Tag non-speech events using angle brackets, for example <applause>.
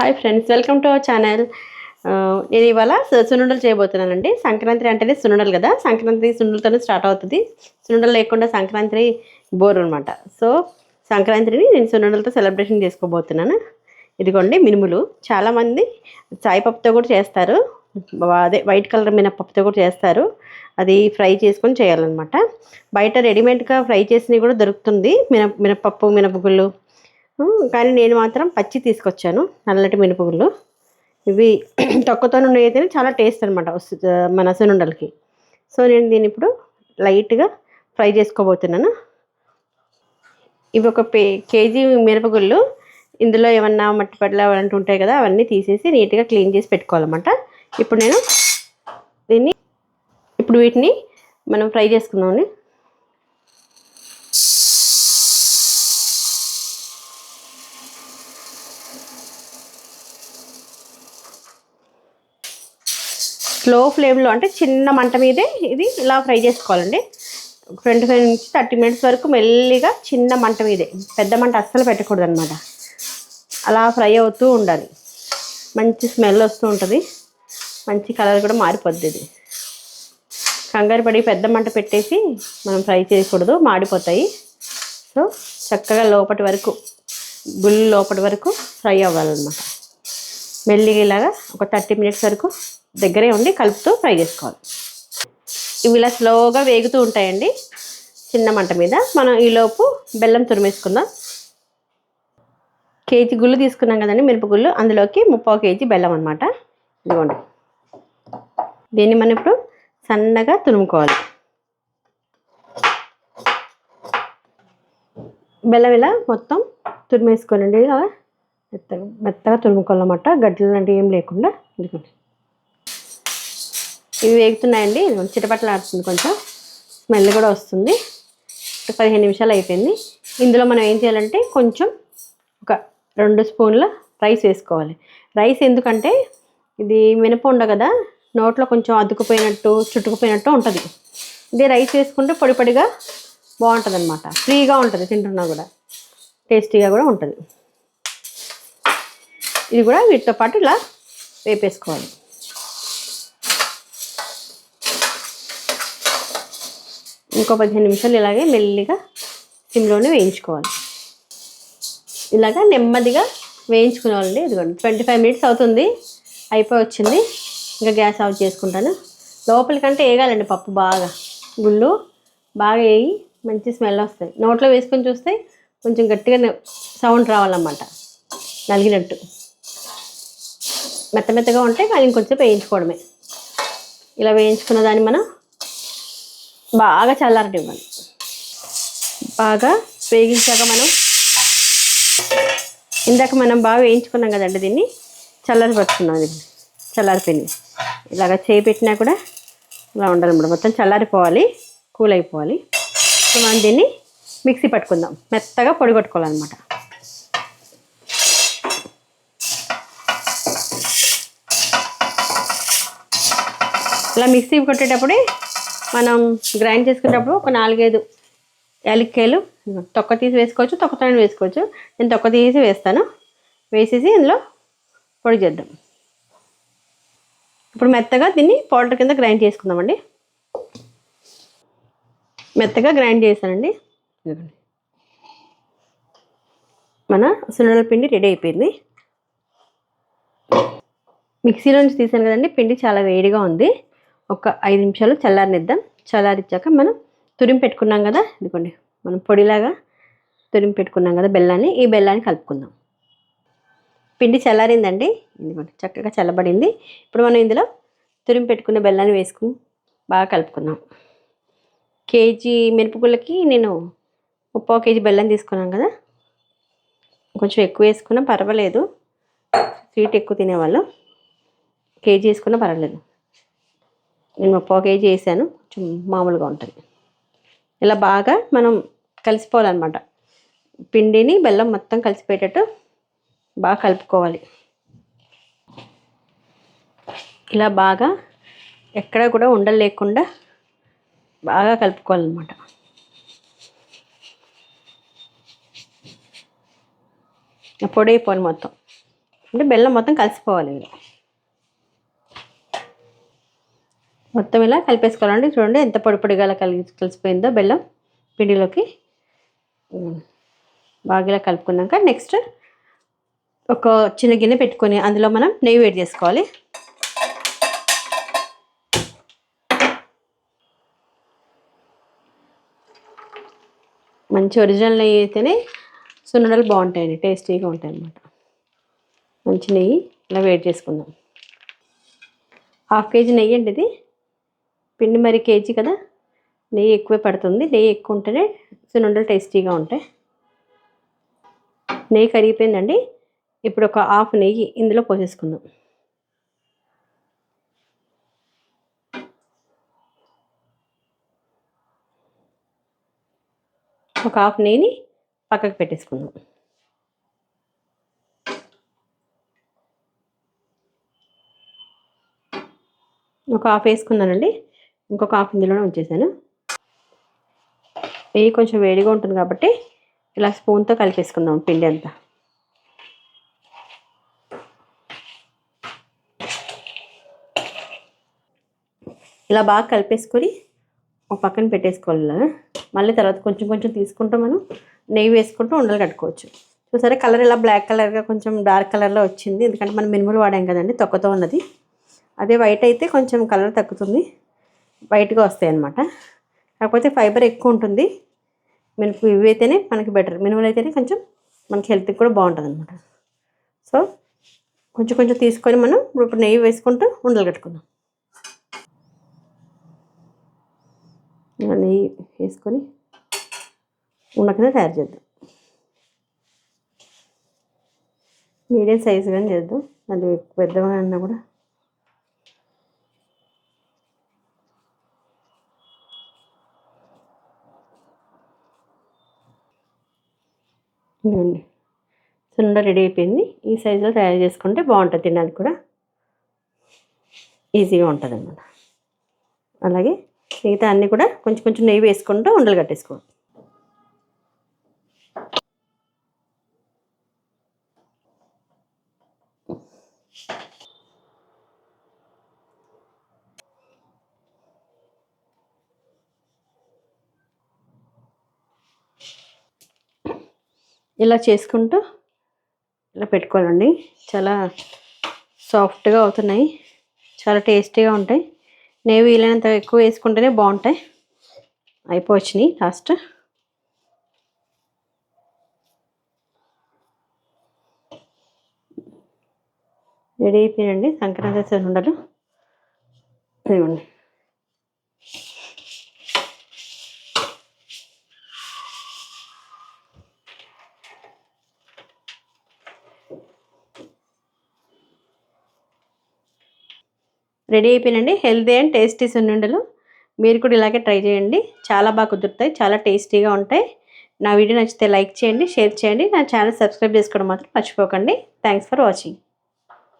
Hi friends welcome to our channel నేను ఇవాళ సు- సున్నుండలు చేయబోతున్నానండి. సంక్రాంతి అంటేనే సున్నుండలు కదా? సంక్రాంతి సున్నులతోనే స్టార్ట్ అవుతుంది. సున్నుండలు లేకుండా సంక్రాంతి బోర్ అనమాట సో సంక్రాంతిని నేను సున్నుండలతో సెలబ్రేషన్ చేసుకోబోతున్నాను. ఇదిగోండి మినుములు. చాలామంది సాయిపప్పుతో కూడా చేస్తారు. అదే వైట్ కలర్ మినపప్పుతో కూడా చేస్తారు. అది ఫ్రై చేసుకొని చేయాలన్నమాట. బయట రెడీమేడ్గా ఫ్రై చేసినవి కూడా దొరుకుతుంది. మినప మినపప్పు మినపగుళ్ళు. కానీ నేను మాత్రం పచ్చి తీసుకొచ్చాను నల్లటి మినపగుళ్ళు. ఇవి <clears throat> తొక్కతో నుండి అయితేనే చాలా టేస్ట్ అనమాట మన సునుండలకి సో నేను దీన్ని ఇప్పుడు లైట్గా ఫ్రై చేసుకోబోతున్నాను. ఇవి ఒక పే కేజీ మిరపగుళ్ళు ఇందులో ఏమన్నా మట్టి పడలు అలాంటివి ఉంటాయి కదా అవన్నీ తీసేసి నీట్గా క్లీన్ చేసి పెట్టుకోవాలన్నమాట. ఇప్పుడు నేను దీన్ని ఇప్పుడు వీటిని మనం ఫ్రై చేసుకుందామండి. స్లో ఫ్లేమ్లో అంటే చిన్న మంట మీదే ఇది ఇలా ఫ్రై చేసుకోవాలండి. ట్వంటీ ఫైవ్ నుంచి థర్టీ మినిట్స్ వరకు మెల్లిగా చిన్న మంట మీదే పెద్ద మంట అస్సలు పెట్టకూడదు అనమాట అలా ఫ్రై అవుతూ ఉండాలి. మంచి స్మెల్ వస్తూ ఉంటుంది. మంచి కలర్ కూడా మారిపోద్ది ఇది. కంగారు పడి పెద్ద మంట పెట్టేసి మనం ఫ్రై చేయకూడదు మాడిపోతాయి. సో చక్కగా లోపటి వరకు గుళ్ళు లోపటి వరకు ఫ్రై అవ్వాలన్నమాట. మెల్లిగా ఇలాగా ఒక థర్టీ మినిట్స్ వరకు దగ్గరే ఉండి కలుపుతూ ఫ్రై చేసుకోవాలి. ఇవి ఇలా స్లోగా వేగుతూ ఉంటాయండి. చిన్న మంట మీద మనం ఈలోపు బెల్లం తురిమేసుకుందాం. కేజీ గుళ్ళు తీసుకున్నాం కదండి మిరపగుళ్ళు అందులోకి ముప్పావు కేజీ బెల్లం అనమాట ఇదిగోండి. దీన్ని మనం ఇప్పుడు సన్నగా తురుముకోవాలి. బెల్లం ఇలా మొత్తం తురిమేసుకోనండి ఇలా మెత్తగా మెత్తగా తురుముకోవాలన్నమాట. గడ్డలు లాంటివి ఏం లేకుండా. ఇదిగోండి. ఇవి వేగుతున్నాయండి. ఇదిగోండి చిటపట్లు ఆడుతుంది కొంచెం. స్మెల్ కూడా వస్తుంది. పదిహేను నిమిషాలు అయిపోయింది. ఇందులో మనం ఏం చేయాలంటే కొంచెం ఒక రెండు స్పూన్ల రైస్ వేసుకోవాలి. రైస్ ఎందుకంటే ఇది మినప కదా నోట్లో కొంచెం అద్దుకుపోయినట్టు చుట్టుకుపోయినట్టు ఉంటుంది. ఇది రైస్ వేసుకుంటే పొడి పొడిగా బాగుంటుంది అనమాట ఫ్రీగా ఉంటుంది తింటున్నా కూడా. టేస్టీగా కూడా ఉంటుంది. ఇది కూడా వీటితో పాటు ఇలా వేపేసుకోవాలి. ఇంకో పదిహేను నిమిషాలు ఇలాగే మెల్లిగా సిమ్లోనే వేయించుకోవాలి. ఇలాగా నెమ్మదిగా వేయించుకునేవాళ్ళండి ఇదిగోండి ట్వంటీ ఫైవ్ మినిట్స్ అవుతుంది. అయిపోయి వచ్చింది. ఇంకా గ్యాస్ ఆఫ్ చేసుకుంటాను. లోపలికంటే వేగాలండి పప్పు బాగా. గుళ్ళు బాగా వేగి మంచి స్మెల్ వస్తాయి. నోట్లో వేసుకొని చూస్తే కొంచెం గట్టిగా సౌండ్ రావాలన్నమాట. నలిగినట్టు. మెత్త మెత్తగా ఉంటే కానీ ఇంకొంచెం వేయించుకోవడమే. ఇలా వేయించుకున్న దాన్ని మనం బాగా చల్లారనివ్వాలి బాగా వేగించాక మనం ఇందాక మనం బాగా వేయించుకున్నాం కదండి దీన్ని చల్లారిపరుచుకున్నాం ఇది. చల్లారిపోయింది. ఇలాగ చేయి పెట్టినా కూడా ఇలా ఉండాలన్నమాట. మొత్తం చల్లారిపోవాలి కూల్ అయిపోవాలి. మనం దీన్ని మిక్సీ పట్టుకుందాం. మెత్తగా పొడి కొట్టుకోవాలన్నమాట. ఇలా మిక్సీ కొట్టేటప్పుడే మనం గ్రైండ్ చేసుకునేటప్పుడు ఒక నాలుగైదు యాలక్కాయలు తొక్క తీసి వేసుకోవచ్చు తొక్కతోనే వేసుకోవచ్చు. నేను తొక్క తీసి వేస్తాను. వేసేసి ఇందులో పొడి చేద్దాం. ఇప్పుడు మెత్తగా దీన్ని పౌడర్ కింద గ్రైండ్ చేసుకుందామండి. మెత్తగా గ్రైండ్ చేశానండి. మన సున్నల పిండి రెడీ అయిపోయింది. మిక్సీలో నుంచి తీసాను కదండి పిండి చాలా వేడిగా ఉంది. ఒక ఐదు నిమిషాలు చల్లారనిద్దాం. చల్లారిచ్చాక మనం తురిమి పెట్టుకున్నాం కదా ఇదిగోండి మనం పొడిలాగా తురిమి పెట్టుకున్నాం కదా బెల్లాన్ని ఈ బెల్లాన్ని కలుపుకుందాం. పిండి చల్లారిందండి. ఇదిగోండి చక్కగా చల్లబడింది. ఇప్పుడు మనం ఇందులో తురిమి పెట్టుకున్న బెల్లాన్ని వేసుకుని బాగా కలుపుకుందాం. కేజీ మిరపగుళ్ళకి నేను ముప్పో కేజీ బెల్లం తీసుకున్నాం కదా. కొంచెం ఎక్కువ వేసుకున్నా పర్వాలేదు. స్వీట్ ఎక్కువ తినేవాళ్ళు. కేజీ వేసుకున్నా పర్వాలేదు. నేను ముప్పో కేజీ వేసాను కొంచెం మామూలుగా ఉంటుంది. ఇలా బాగా మనం కలిసిపోవాలన్నమాట. పిండిని బెల్లం మొత్తం కలిసిపోయేటట్టు బాగా కలుపుకోవాలి. ఇలా బాగా ఎక్కడ కూడా ఉండలు లేకుండా బాగా కలుపుకోవాలన్నమాట. పొడి అయిపోను మొత్తం. అంటే బెల్లం మొత్తం కలిసిపోవాలి ఇందులో మొత్తం ఇలా కలిపేసుకోవాలండి. చూడండి ఎంత పొడి పొడిగా అలా కలిసిపోయిందో బెల్లం పిండిలోకి. బాగా ఇలా కలుపుకున్నాక నెక్స్ట్ ఒక చిన్న గిన్నె పెట్టుకొని అందులో మనం నెయ్యి వేడి చేసుకోవాలి. మంచి ఒరిజినల్ నెయ్యి అయితేనే సున్నడలు బాగుంటాయండి టేస్టీగా ఉంటాయి అన్నమాట మంచి నెయ్యి ఇలా వేడి చేసుకుందాం. హాఫ్ కేజీ నెయ్యి అండి ఇది. పిండి మరి కేజీ కదా? నెయ్యి ఎక్కువే పడుతుంది. నెయ్యి ఎక్కువ ఉంటేనే సున్నుండలు టేస్టీగా ఉంటాయి. నెయ్యి కరిగిపోయిందండి. ఇప్పుడు ఒక హాఫ్ నెయ్యి ఇందులో పోసేసుకుందాం. ఒక హాఫ్ నెయ్యిని పక్కకు పెట్టేసుకుందాం. ఒక హాఫ్ వేసుకున్నానండి. ఇంకొక హాఫ్ ఇందులోనే ఉంచేసాను. నెయ్యి కొంచెం వేడిగా ఉంటుంది కాబట్టి ఇలా స్పూన్తో కలిపేసుకుందాం పిండి అంతా. ఇలా బాగా కలిపేసుకొని ఒక పక్కన పెట్టేసుకోవాలి ఇలా. మళ్ళీ తర్వాత కొంచెం కొంచెం తీసుకుంటూ మనం నెయ్యి వేసుకుంటూ ఉండలు కట్టుకోవచ్చు. చూసారా కలర్ ఇలా బ్లాక్ కలర్గా కొంచెం డార్క్ కలర్లో వచ్చింది. ఎందుకంటే మనం మినుములు వాడాం కదండి తొక్కతో ఉన్నది. అదే వైట్ అయితే కొంచెం కలర్ తగ్గుతుంది. వైట్గా వస్తాయి అన్నమాట కాకపోతే ఫైబర్ ఎక్కువ ఉంటుంది మినుపు ఇవి అయితేనే మనకి బెటర్. మినుములు అయితేనే కొంచెం మనకి హెల్త్కి కూడా బాగుంటుంది అనమాట సో కొంచెం కొంచెం తీసుకొని మనం ఇప్పుడు నెయ్యి వేసుకుంటూ ఉండలు కట్టుకుందాం. ఇలా నెయ్యి వేసుకొని ఉండకనే తయారు చేద్దాం. మీడియం సైజ్ కానీ చేద్దాం. అది పెద్దగా అన్నా కూడా ఇదిగోండి. సున్నుండ రెడీ అయిపోయింది. ఈ సైజులో తయారు చేసుకుంటే బాగుంటుంది తినడానికి కూడా. ఈజీగా ఉంటుంది అన్నమాట అలాగే మిగతా అన్నీ కూడా కొంచెం కొంచెం నెయ్యి వేసుకుంటూ ఉండలు కట్టేసుకోవాలి. ఇలా చేసుకుంటూ ఇలా పెట్టుకోవాలండి. చాలా సాఫ్ట్గా అవుతున్నాయి. చాలా టేస్టీగా ఉంటాయి. నెయ్యి వీలైనంత ఎక్కువ వేసుకుంటేనే బాగుంటాయి. అయిపోవచ్చినాయి లాస్ట్. రెడీ అయిపోయినండి సంక్రాంతి ఉండలు ఇవ్వండి రెడీ అయిపోయినండి హెల్తీ అండ్ టేస్టీ సున్నుండలు. మీరు కూడా ఇలాగే ట్రై చేయండి. చాలా బాగా కుదురుతాయి. చాలా టేస్టీగా ఉంటాయి. నా వీడియో నచ్చితే లైక్ చేయండి షేర్ చేయండి. నా ఛానల్ సబ్స్క్రైబ్ చేసుకోవడం మాత్రం మర్చిపోకండి. Thanks for watching.